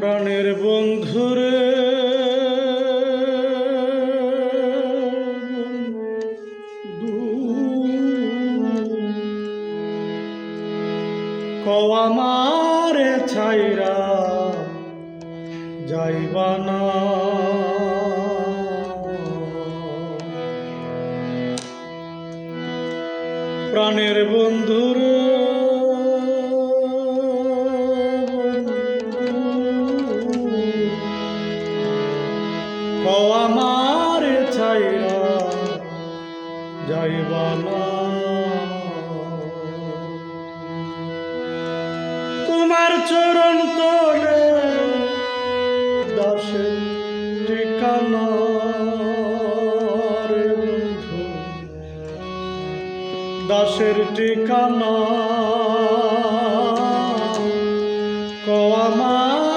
প্রাণের বন্ধুরে কওয়ামারে ছাইরা যাইবা না। প্রাণের বন্ধুরে আমার ছাইরা যাইবা না। তোমার চরণ তোলে দাসের ঠিকানা দাসের ঠিকানা ক আমার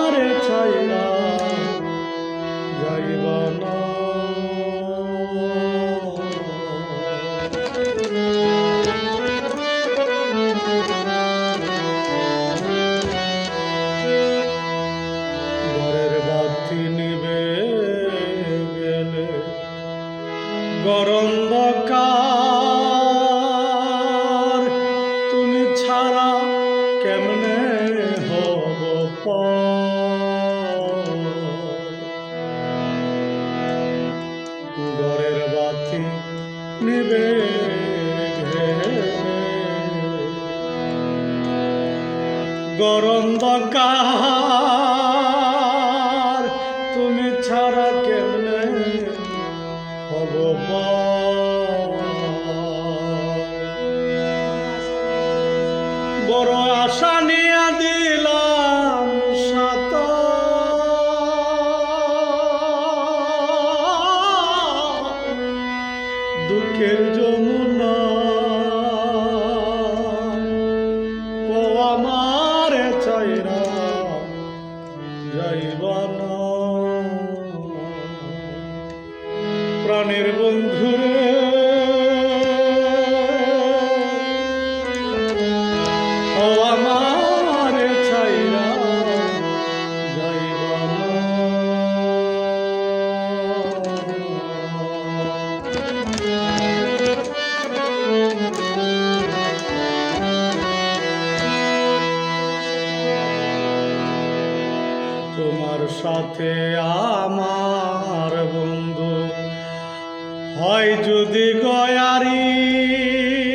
গরম দকার তুমি ছাড়া কেমনে হব? ঘরের বাতি নিবে গেলে বড় আশা নিয়ে সাত। দুঃখের আমার চাইরা যাইবা প্রাণের বন্ধুরে। তোমার সাথে আমার বন্ধু হয় যদি গয়ারি।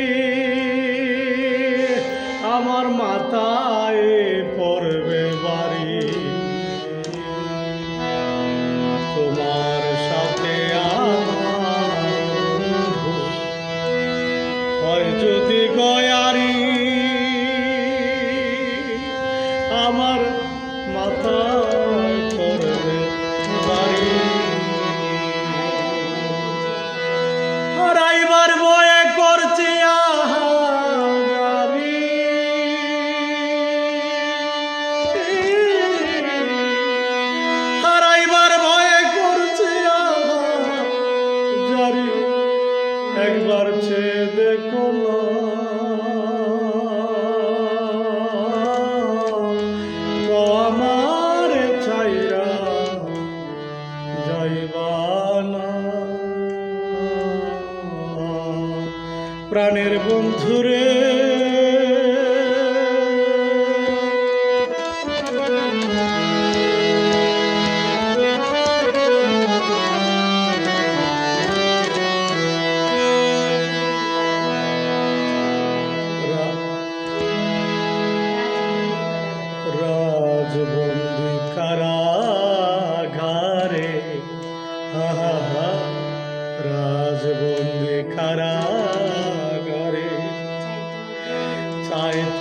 প্রাণের বন্ধুরে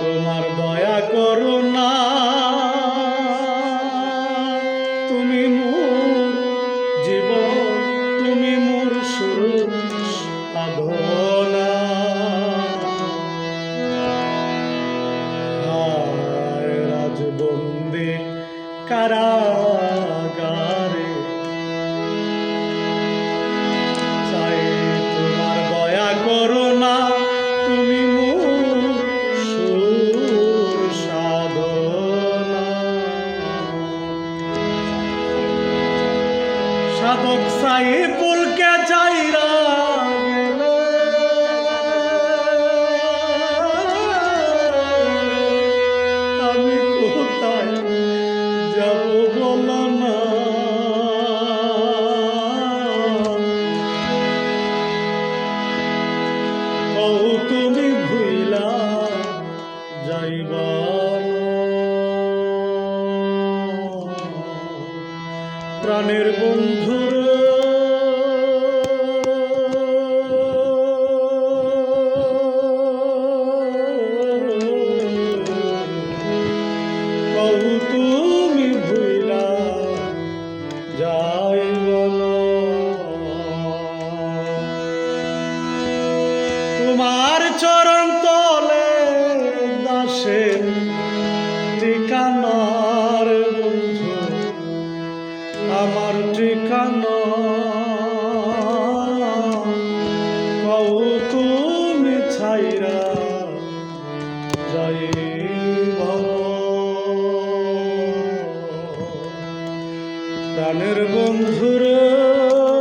তোমার দয়া করুণা। সাই পুলকে চাইরা আমি কোথায় যাব বলো না। তুমি ভুইলা যাইবা। প্রাণের বন্ধুর। বলো। তোমার চরণ তলে 붉은 흐름.